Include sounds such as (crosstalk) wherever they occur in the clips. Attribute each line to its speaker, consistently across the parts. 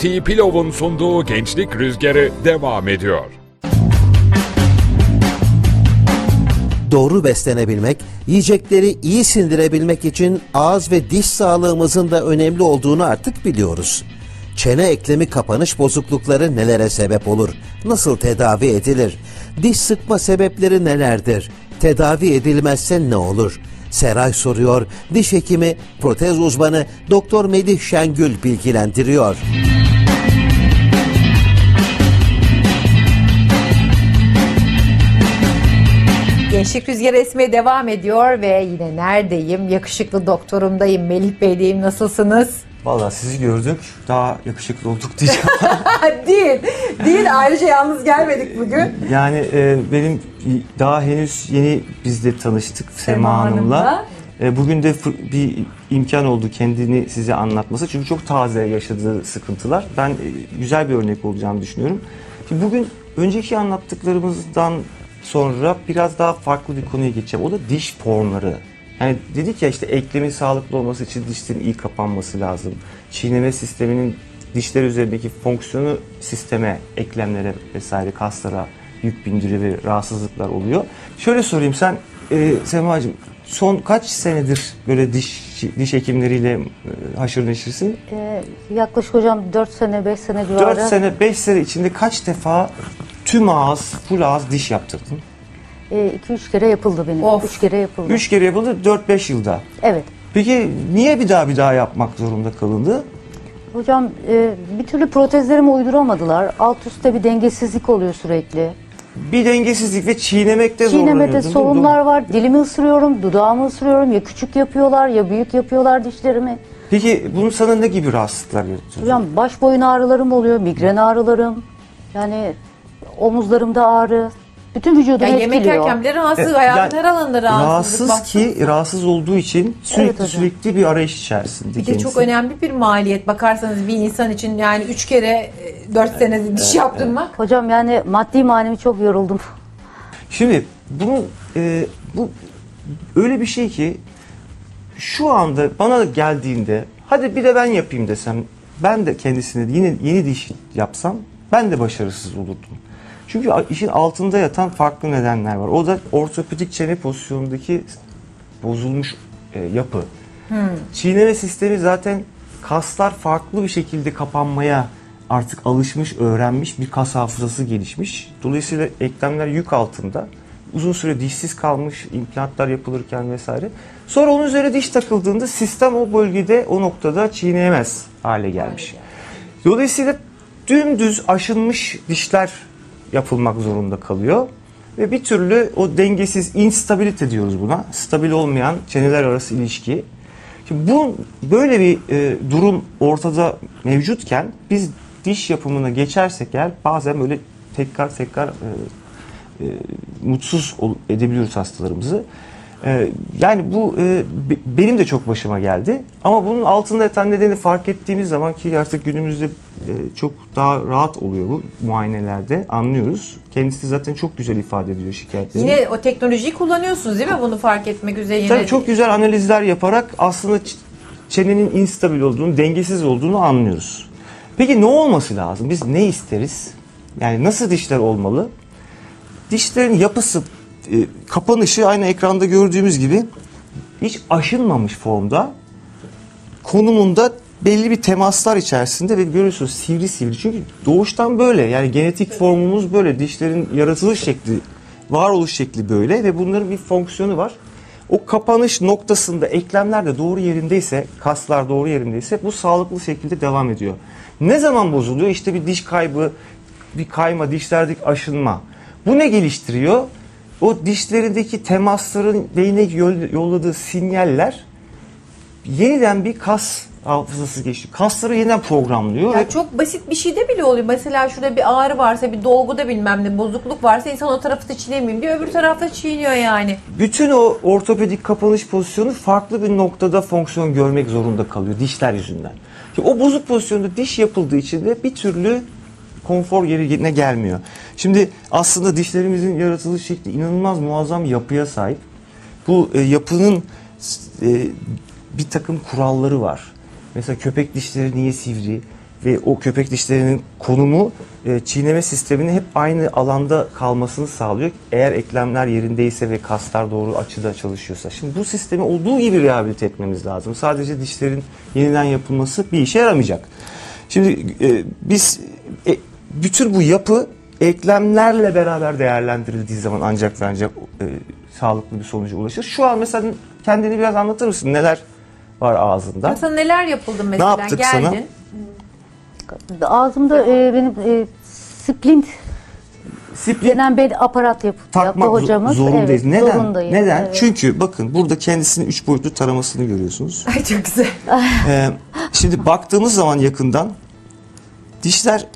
Speaker 1: BT Pilov'un sunduğu Gençlik Rüzgarı devam ediyor.
Speaker 2: Doğru beslenebilmek, yiyecekleri iyi sindirebilmek için ağız ve diş sağlığımızın da önemli olduğunu artık biliyoruz. Çene eklemi kapanış bozuklukları nelere sebep olur? Nasıl tedavi edilir? Diş sıkma sebepleri nelerdir? Tedavi edilmezse ne olur? Seray soruyor, diş hekimi, protez uzmanı Doktor Melih Şengül bilgilendiriyor.
Speaker 3: Gençlik Rüzgarı esmeye devam ediyor ve yine neredeyim? Yakışıklı doktorumdayım. Melih Bey'deyim. Nasılsınız?
Speaker 4: Valla sizi gördük. Daha yakışıklı olduk diyeceğim. (laughs)
Speaker 3: değil. Değil. Ayrıca yalnız gelmedik bugün.
Speaker 4: yani e, benim daha henüz yeni biz de tanıştık Sema,
Speaker 3: Sema
Speaker 4: Hanım'la.
Speaker 3: Hanım'la.
Speaker 4: E, bugün de bir imkan oldu kendini size anlatması. Çünkü çok taze yaşadığı sıkıntılar. Ben e, güzel bir örnek olacağını düşünüyorum. Şimdi bugün önceki anlattıklarımızdan sonra biraz daha farklı bir konuya geçeceğim. O da diş formları. Yani dedik ya işte eklemin sağlıklı olması için dişlerin iyi kapanması lazım. Çiğneme sisteminin dişler üzerindeki fonksiyonu sisteme, eklemlere vesaire kaslara yük bindiriyor ve rahatsızlıklar oluyor. Şöyle sorayım sen e, Semacığım son kaç senedir böyle diş diş hekimleriyle e, haşır neşirsin?
Speaker 5: Ee, yaklaşık hocam 4 sene 5 sene civarı.
Speaker 4: 4 sene 5 sene içinde kaç defa tüm ağız, full ağız diş yaptırdın?
Speaker 5: 2-3 kere yapıldı benim.
Speaker 3: Of.
Speaker 5: 3 kere yapıldı.
Speaker 4: 3 kere yapıldı 4-5 yılda.
Speaker 5: Evet.
Speaker 4: Peki niye bir daha bir daha yapmak zorunda kalındı?
Speaker 5: Hocam e, bir türlü protezlerimi uyduramadılar. Alt üstte bir dengesizlik oluyor sürekli.
Speaker 4: Bir dengesizlik ve çiğnemekte
Speaker 5: Çiğnemede
Speaker 4: zorlanıyordun. değil mi?
Speaker 5: sorunlar var. Dilimi ısırıyorum, dudağımı ısırıyorum. Ya küçük yapıyorlar ya büyük yapıyorlar dişlerimi.
Speaker 4: Peki bunun sana ne gibi rahatsızlıklar getiriyor?
Speaker 5: Hocam baş boyun ağrılarım oluyor, migren ağrılarım. Yani omuzlarımda ağrı. Bütün vücudumu
Speaker 3: Yani yemek
Speaker 5: etkiliyor.
Speaker 3: yerken bile rahatsız.
Speaker 4: E,
Speaker 3: Hayatın
Speaker 4: yani
Speaker 3: her alanında rahatsızlık.
Speaker 4: Rahatsız ki rahatsız olduğu için sürekli
Speaker 5: hocam.
Speaker 4: sürekli bir arayış içerisinde.
Speaker 3: Bir de çok önemli bir maliyet. Bakarsanız bir insan için yani üç kere e, dört sene diş yaptırmak.
Speaker 5: Hocam yani maddi manevi çok yoruldum.
Speaker 4: Şimdi bunu e, bu öyle bir şey ki şu anda bana geldiğinde hadi bir de ben yapayım desem ben de kendisine yine yeni diş yapsam ben de başarısız olurdum. Çünkü işin altında yatan farklı nedenler var. O da ortopedik çene pozisyonundaki bozulmuş e, yapı. Çiğneme sistemi zaten kaslar farklı bir şekilde kapanmaya artık alışmış, öğrenmiş bir kas hafızası gelişmiş. Dolayısıyla eklemler yük altında. Uzun süre dişsiz kalmış, implantlar yapılırken vesaire. Sonra onun üzerine diş takıldığında sistem o bölgede, o noktada çiğneyemez hale gelmiş. Dolayısıyla dümdüz aşınmış dişler yapılmak zorunda kalıyor. Ve bir türlü o dengesiz instabilite diyoruz buna. Stabil olmayan çeneler arası ilişki. Şimdi bu böyle bir e, durum ortada mevcutken biz diş yapımına geçersek eğer bazen böyle tekrar tekrar e, e, mutsuz edebiliyoruz hastalarımızı. E, yani bu e, be- benim de çok başıma geldi. Ama bunun altında yatan nedeni fark ettiğimiz zaman ki artık günümüzde e, çok daha rahat oluyor bu muayenelerde anlıyoruz. Kendisi zaten çok güzel ifade ediyor şikayetlerini.
Speaker 3: Yine o teknolojiyi kullanıyorsunuz değil mi bunu fark etmek üzere?
Speaker 4: Tabii çok güzel analizler yaparak aslında çenenin instabil olduğunu, dengesiz olduğunu anlıyoruz. Peki ne olması lazım? Biz ne isteriz? Yani nasıl dişler olmalı? Dişlerin yapısı, kapanışı aynı ekranda gördüğümüz gibi hiç aşınmamış formda konumunda belli bir temaslar içerisinde ve görüyorsunuz sivri sivri. Çünkü doğuştan böyle yani genetik formumuz böyle. Dişlerin yaratılış şekli, varoluş şekli böyle ve bunların bir fonksiyonu var. O kapanış noktasında eklemler de doğru yerindeyse, kaslar doğru yerindeyse bu sağlıklı şekilde devam ediyor. Ne zaman bozuluyor? İşte bir diş kaybı, bir kayma, dişlerdeki aşınma. Bu ne geliştiriyor? O dişlerindeki temasların beyne yol- yolladığı sinyaller yeniden bir kas hafızası geçiyor. Kasları yeniden programlıyor.
Speaker 3: Ya çok basit bir şeyde bile oluyor. Mesela şurada bir ağrı varsa, bir dolguda bilmem ne bozukluk varsa insan o tarafı da çiğnemeyeyim diyor. Öbür tarafta çiğniyor yani.
Speaker 4: bütün o ortopedik kapanış pozisyonu farklı bir noktada fonksiyon görmek zorunda kalıyor dişler yüzünden. Şimdi o bozuk pozisyonda diş yapıldığı için de bir türlü konfor yerine gelmiyor. Şimdi aslında dişlerimizin yaratılış şekli inanılmaz muazzam yapıya sahip. Bu e, yapının e, bir takım kuralları var. Mesela köpek dişleri niye sivri? ve o köpek dişlerinin konumu e, çiğneme sisteminin hep aynı alanda kalmasını sağlıyor. Eğer eklemler yerindeyse ve kaslar doğru açıda çalışıyorsa. Şimdi bu sistemi olduğu gibi rehabilite etmemiz lazım. Sadece dişlerin yeniden yapılması bir işe yaramayacak. Şimdi e, biz e, bütün bu yapı eklemlerle beraber değerlendirildiği zaman ancak ve ancak e, sağlıklı bir sonuca ulaşır. Şu an mesela kendini biraz anlatır mısın? Neler var ağzında?
Speaker 3: Sana neler yapıldı mesela?
Speaker 4: yaptık
Speaker 3: Geldin.
Speaker 4: sana?
Speaker 5: Ağzımda e, benim e, splint
Speaker 4: Splint
Speaker 5: denen bir aparat yap, yaptı
Speaker 4: takmak
Speaker 5: hocamız.
Speaker 4: zorundayız.
Speaker 5: Evet,
Speaker 4: Neden?
Speaker 5: zorundayım.
Speaker 4: Neden?
Speaker 5: Evet.
Speaker 4: Çünkü bakın burada kendisinin üç boyutlu taramasını görüyorsunuz.
Speaker 3: Ay çok güzel.
Speaker 4: Ee, şimdi baktığımız zaman yakından dişler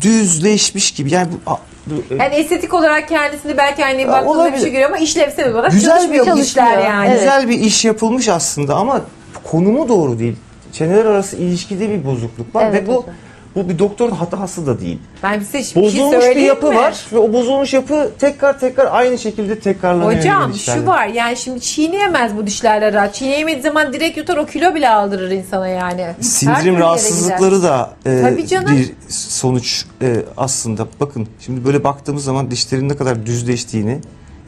Speaker 4: düzleşmiş gibi. Yani bu, a- bu, e,
Speaker 3: Yani estetik olarak kendisini belki hani baktığında bir
Speaker 4: olabilir.
Speaker 3: şey görüyor ama işlevsel olarak
Speaker 4: Güzel bir
Speaker 3: bu dişler
Speaker 5: çalışmıyor.
Speaker 3: yani.
Speaker 4: Güzel bir iş yapılmış aslında ama konumu doğru değil. Çeneler arası ilişkide bir bozukluk var
Speaker 5: Evet
Speaker 4: ve bu
Speaker 5: hocam.
Speaker 4: Bu bir doktorun hatası da değil.
Speaker 3: Ben size bir şey
Speaker 4: Bozulmuş bir yapı
Speaker 3: mi?
Speaker 4: var ve o bozulmuş yapı tekrar tekrar aynı şekilde tekrarlanıyor.
Speaker 3: Hocam şu var yani şimdi çiğneyemez bu dişlerle rahat. Çiğneyemediği zaman direkt yutar o kilo bile aldırır insana yani.
Speaker 4: Sindirim rahatsızlıkları da e,
Speaker 3: Tabii canım.
Speaker 4: bir sonuç e, aslında. Bakın şimdi böyle baktığımız zaman dişlerin ne kadar düzleştiğini,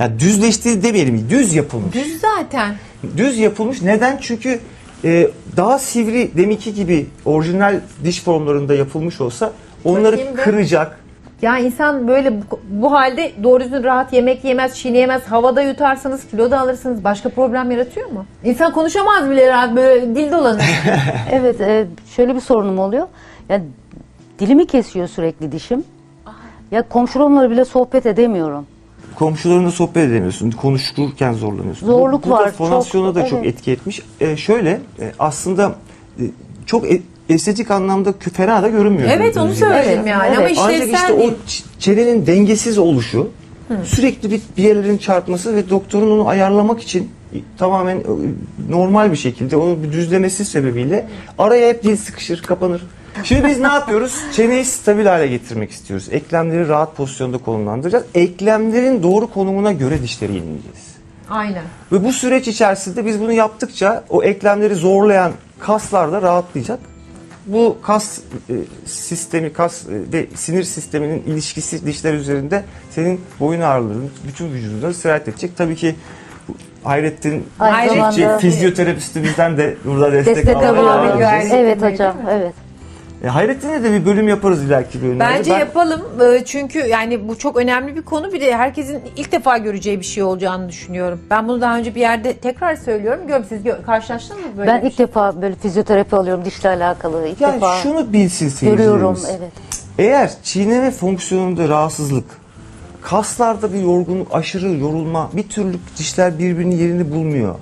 Speaker 4: yani düzleştiği demeyelim, düz yapılmış.
Speaker 3: Düz zaten.
Speaker 4: Düz yapılmış. Neden? Çünkü e, daha sivri deminki gibi orijinal diş formlarında yapılmış olsa onları
Speaker 3: Bakayım bir.
Speaker 4: kıracak.
Speaker 3: Ya insan böyle bu, bu halde doğru düzgün rahat yemek yemez, çiğneyemez, havada yutarsanız kilo da alırsınız. Başka problem yaratıyor mu? İnsan konuşamaz bile rahat böyle dil dolanır. (laughs)
Speaker 5: Evet, e, şöyle bir sorunum oluyor. Yani dilimi kesiyor sürekli dişim. Ya komşularımla bile sohbet edemiyorum.
Speaker 4: Komşularınla sohbet edemiyorsun. Konuşurken zorlanıyorsun.
Speaker 5: Zorluk
Speaker 4: Bu, bu da
Speaker 5: var,
Speaker 4: fonasyona
Speaker 5: çok,
Speaker 4: da çok
Speaker 5: evet.
Speaker 4: etki etmiş. E, şöyle e, aslında e, çok e- estetik anlamda fena da görünmüyor.
Speaker 3: evet onu
Speaker 4: gibi.
Speaker 3: söyledim
Speaker 5: Evet,
Speaker 3: yani
Speaker 5: evet.
Speaker 3: ama
Speaker 4: Ancak
Speaker 3: işlevsel
Speaker 4: işte o çenenin dengesiz oluşu sürekli bir, bir yerlerin çarpması ve doktorun onu ayarlamak için tamamen e, normal bir şekilde onu bir düzlemesi sebebiyle araya hep dil sıkışır, kapanır. Şimdi biz ne yapıyoruz? Çeneyi stabil hale getirmek istiyoruz. Eklemleri rahat pozisyonda konumlandıracağız. Eklemlerin doğru konumuna göre dişleri yenileyeceğiz.
Speaker 3: Aynen.
Speaker 4: Ve bu süreç içerisinde biz bunu yaptıkça o eklemleri zorlayan kaslar da rahatlayacak. Bu kas e, sistemi, kas e, ve sinir sisteminin ilişkisi dişler üzerinde senin boyun ağrıların bütün vücuduna sirayet edecek. Tabii ki bu Hayrettin
Speaker 5: Aynı zamanda
Speaker 4: fizyoterapistimizden de burada destek,
Speaker 5: destek
Speaker 4: edeceğiz.
Speaker 5: Evet hocam, evet.
Speaker 4: E, Hayrettin'e de bir bölüm yaparız ileriki bölümlerde.
Speaker 3: Bence
Speaker 4: Ben-
Speaker 3: yapalım Ee, çünkü yani bu çok önemli bir konu bir de herkesin ilk defa göreceği bir şey olacağını düşünüyorum. Ben bunu daha önce bir yerde tekrar söylüyorum. Görüm siz gö- karşılaştınız mı böyle?
Speaker 5: Ben ilk
Speaker 3: şey?
Speaker 5: defa böyle fizyoterapi alıyorum dişle alakalı. İlk
Speaker 4: Yani
Speaker 5: defa
Speaker 4: şunu bilsin
Speaker 5: görüyorum. Evet.
Speaker 4: Eğer çiğneme fonksiyonunda rahatsızlık, kaslarda bir yorgunluk, aşırı yorulma, bir türlü dişler birbirinin yerini bulmuyor.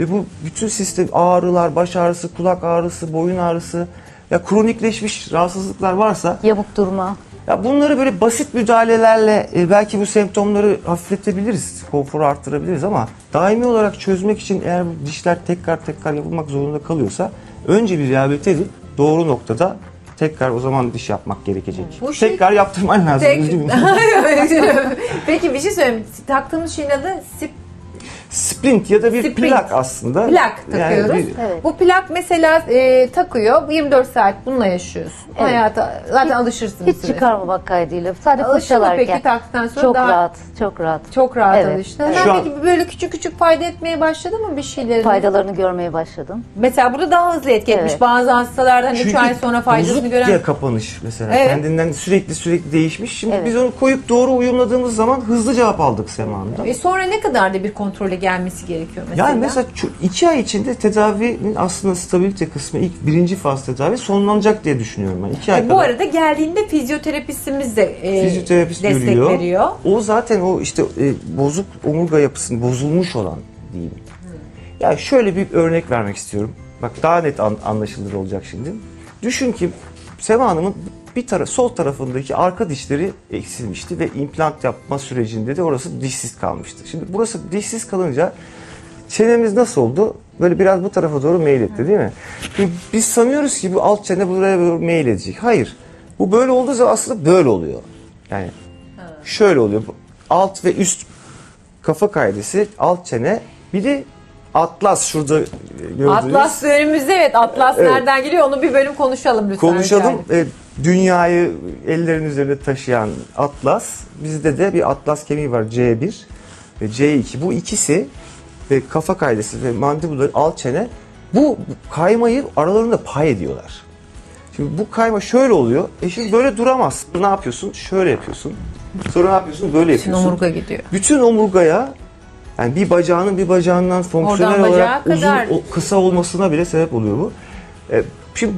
Speaker 4: Ve bu bütün sistem ağrılar, baş ağrısı, kulak ağrısı, boyun ağrısı, ya kronikleşmiş rahatsızlıklar varsa
Speaker 5: Yamuk durma.
Speaker 4: ya bunları böyle basit müdahalelerle e, belki bu semptomları hafifletebiliriz, konforu arttırabiliriz ama daimi olarak çözmek için eğer bu dişler tekrar tekrar yapılmak zorunda kalıyorsa önce bir rehabilite edip doğru noktada tekrar o zaman diş yapmak gerekecek.
Speaker 3: Bu şey-
Speaker 4: tekrar yaptırman lazım.
Speaker 3: Tek-
Speaker 4: üzgünüm. (laughs)
Speaker 3: Peki bir şey söyleyeyim. Taktığımız şeyin adı sip
Speaker 4: Splint ya da bir
Speaker 3: Sprint.
Speaker 4: plak aslında.
Speaker 3: plak
Speaker 4: Yani
Speaker 3: takıyoruz.
Speaker 4: bir-
Speaker 5: Evet.
Speaker 3: Bu plak mesela e, takıyor 24 saat bununla yaşıyorsun.
Speaker 5: Evet.
Speaker 3: Hayata zaten alışırsın bir
Speaker 5: Hiç çıkarmamak kaydıyla. Sadece fırçalarken.
Speaker 3: peki taktıktan sonra
Speaker 5: Çok
Speaker 3: daha
Speaker 5: rahat, çok rahat.
Speaker 3: çok rahat
Speaker 5: Evet.
Speaker 3: alıştın.
Speaker 5: Evet.
Speaker 4: Şu an-
Speaker 3: peki böyle küçük küçük fayda etmeye başladı mı bir şeylerin?
Speaker 5: Faydalarını görmeye başladım.
Speaker 3: Mesela burada daha hızlı etki etmiş.
Speaker 5: Evet.
Speaker 3: Bazı hastalardan 3
Speaker 4: Çünkü
Speaker 3: ay sonra faydasını
Speaker 4: bozuk
Speaker 3: gören.
Speaker 4: ya kapanış mesela.
Speaker 3: Evet.
Speaker 4: Kendinden sürekli sürekli değişmiş. Şimdi
Speaker 5: Evet.
Speaker 4: biz onu koyup doğru uyumladığımız zaman hızlı cevap aldık Sema'nda.
Speaker 3: E sonra ne kadar da bir kontrole gelmesi gerekiyor mesela?
Speaker 4: Yani mesela iki ay içinde tedavinin aslında stabilite kısmı ilk birinci faz tedavi sonlanacak diye düşünüyorum ben. İki ay
Speaker 3: E, bu
Speaker 4: kadar
Speaker 3: arada geldiğinde fizyoterapistimiz de e,
Speaker 4: fizyoterapist
Speaker 3: destek
Speaker 4: görüyor.
Speaker 3: veriyor.
Speaker 4: O zaten o işte e, bozuk omurga yapısını bozulmuş olan diyeyim. Ya şöyle bir örnek vermek istiyorum. Bak daha net an- anlaşılır olacak şimdi. Düşün ki Sema Hanım'ın bir taraf sol tarafındaki arka dişleri eksilmişti ve implant yapma sürecinde de orası dişsiz kalmıştı. Şimdi burası dişsiz kalınca çenemiz nasıl oldu? Böyle biraz bu tarafa doğru meyil etti değil mi? Şimdi biz sanıyoruz ki bu alt çene buraya doğru meyil edecek. Hayır. Bu böyle olduğu zaman aslında böyle oluyor. Yani şöyle oluyor. Alt ve üst kafa kaydesi, alt çene bir de Atlas şurada e, gördüğünüz.
Speaker 3: Atlas önümüzde evet. Atlas
Speaker 4: Evet.
Speaker 3: nereden geliyor onu bir bölüm konuşalım lütfen.
Speaker 4: Konuşalım. E, dünyayı ellerin üzerinde taşıyan Atlas. Bizde de bir Atlas kemiği var C1 ve C2. Bu ikisi ve kafa kaydesi ve mandibular alt çene bu kaymayı aralarında pay ediyorlar. Şimdi bu kayma şöyle oluyor. E şimdi böyle duramaz. Ne yapıyorsun? Şöyle yapıyorsun. Sonra ne yapıyorsun? Böyle
Speaker 3: Bütün
Speaker 4: yapıyorsun.
Speaker 3: omurga gidiyor.
Speaker 4: Bütün omurgaya yani bir bacağının bir bacağından fonksiyonel
Speaker 3: Oradan
Speaker 4: olarak uzun
Speaker 3: kadar.
Speaker 4: o- kısa olmasına bile sebep oluyor bu. E, şimdi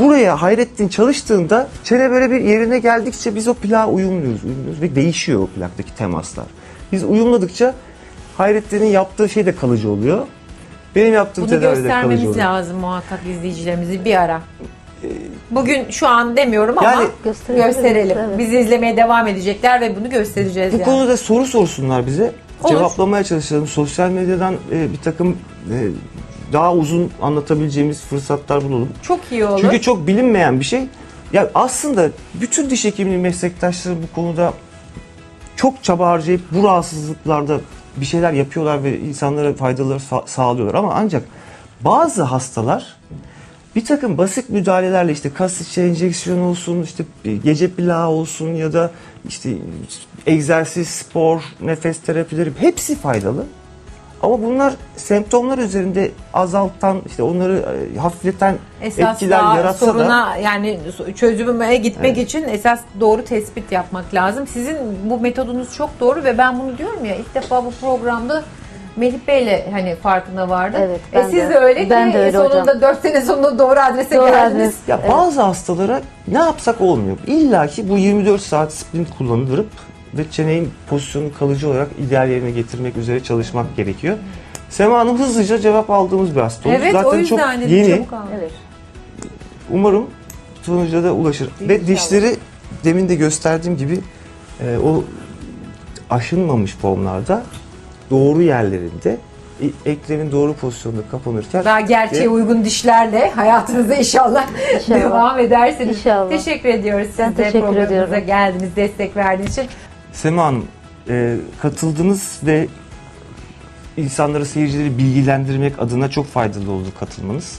Speaker 4: buraya Hayrettin çalıştığında çene böyle bir yerine geldikçe biz o plağa uyumluyoruz, uyumluyoruz ve değişiyor o plaktaki temaslar. Biz uyumladıkça Hayrettin'in yaptığı şey de kalıcı oluyor. Benim yaptığım
Speaker 3: Bunu
Speaker 4: tedavi de kalıcı
Speaker 3: göstermemiz
Speaker 4: oluyor.
Speaker 3: lazım muhakkak izleyicilerimizi bir ara. Bugün şu an demiyorum ama
Speaker 4: Yani-
Speaker 5: Gösterebiliriz,
Speaker 3: gösterelim.
Speaker 5: evet.
Speaker 3: Bizi izlemeye devam edecekler ve bunu göstereceğiz
Speaker 4: Bu
Speaker 3: yani.
Speaker 4: konuda soru sorsunlar bize.
Speaker 3: Olur.
Speaker 4: Cevaplamaya çalışalım. Sosyal medyadan e, bir takım e, daha uzun anlatabileceğimiz fırsatlar bulalım.
Speaker 3: Çok iyi olur.
Speaker 4: Çünkü çok bilinmeyen bir şey. Ya aslında bütün diş hekimliği meslektaşları bu konuda çok çaba harcayıp bu rahatsızlıklarda bir şeyler yapıyorlar ve insanlara faydaları sa- sağlıyorlar. Ama ancak bazı hastalar bir takım basit müdahalelerle işte kas içi enjeksiyon olsun, işte gece plağı olsun ya da işte egzersiz, spor, nefes terapileri hepsi faydalı. Ama bunlar semptomlar üzerinde azaltan, işte onları e, hafifleten
Speaker 3: Esas
Speaker 4: etkiler yaratsa da
Speaker 3: soruna yani çözüme gitmek için esas doğru tespit yapmak lazım. Sizin bu metodunuz çok doğru ve ben bunu diyorum ya ilk defa bu programda Melih Bey'le hani farkına vardım.
Speaker 5: Evet,
Speaker 3: e
Speaker 5: ben
Speaker 3: siz
Speaker 5: de.
Speaker 3: de öyle
Speaker 5: Ben
Speaker 3: ki
Speaker 5: de öyle
Speaker 3: sonunda
Speaker 5: hocam.
Speaker 3: 4 sene sonunda doğru adrese
Speaker 5: Doğru
Speaker 3: geldiniz.
Speaker 5: adres.
Speaker 4: Ya bazı hastalara ne yapsak olmuyor. İlla ki bu 24 saat splint kullanılıp ve çenenin pozisyonunu kalıcı olarak ideal yerine getirmek üzere çalışmak gerekiyor. Sema Hanım hızlıca cevap aldığımız bir hasta oldu.
Speaker 3: Evet
Speaker 4: Zaten
Speaker 3: o yüzden
Speaker 4: çok
Speaker 3: dedim
Speaker 4: yeni.
Speaker 3: çabuk.
Speaker 5: Evet.
Speaker 4: Umarım sonuca da ulaşır. Ve
Speaker 3: İnşallah.
Speaker 4: dişleri demin de gösterdiğim gibi e, o aşınmamış formlarda doğru yerlerinde e- eklemin doğru pozisyonda kapanırken
Speaker 3: Daha gerçeğe
Speaker 4: Ve-
Speaker 3: uygun dişlerle hayatınıza inşallah,
Speaker 5: İnşallah.
Speaker 3: devam edersiniz.
Speaker 5: İnşallah.
Speaker 3: Teşekkür ediyoruz
Speaker 5: Ben
Speaker 3: siz de
Speaker 5: teşekkür
Speaker 3: programımıza
Speaker 5: ediyorum.
Speaker 3: geldiniz, destek verdiğiniz için.
Speaker 4: Sema Hanım, e, katıldınız ve insanları, seyircileri bilgilendirmek adına çok faydalı oldu katılmanız.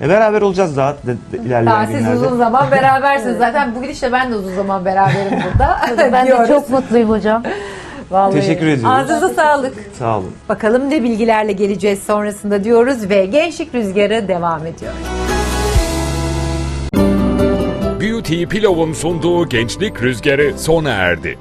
Speaker 4: E, beraber olacağız daha de, de, ilerleyen
Speaker 3: Daha siz
Speaker 4: günlerde.
Speaker 3: uzun zaman berabersiniz. (laughs) Zaten bu gidişle ben de uzun zaman beraberim burada.
Speaker 5: Ben de (laughs) çok mutluyum hocam.
Speaker 3: Vallahi.
Speaker 4: Teşekkür ediyoruz.
Speaker 3: Ağzınıza sağlık.
Speaker 4: Sağ olun.
Speaker 3: Bakalım ne bilgilerle geleceğiz sonrasında diyoruz ve Gençlik Rüzgarı devam ediyor.
Speaker 1: Beauty Pillow'un sunduğu Gençlik Rüzgarı sona erdi.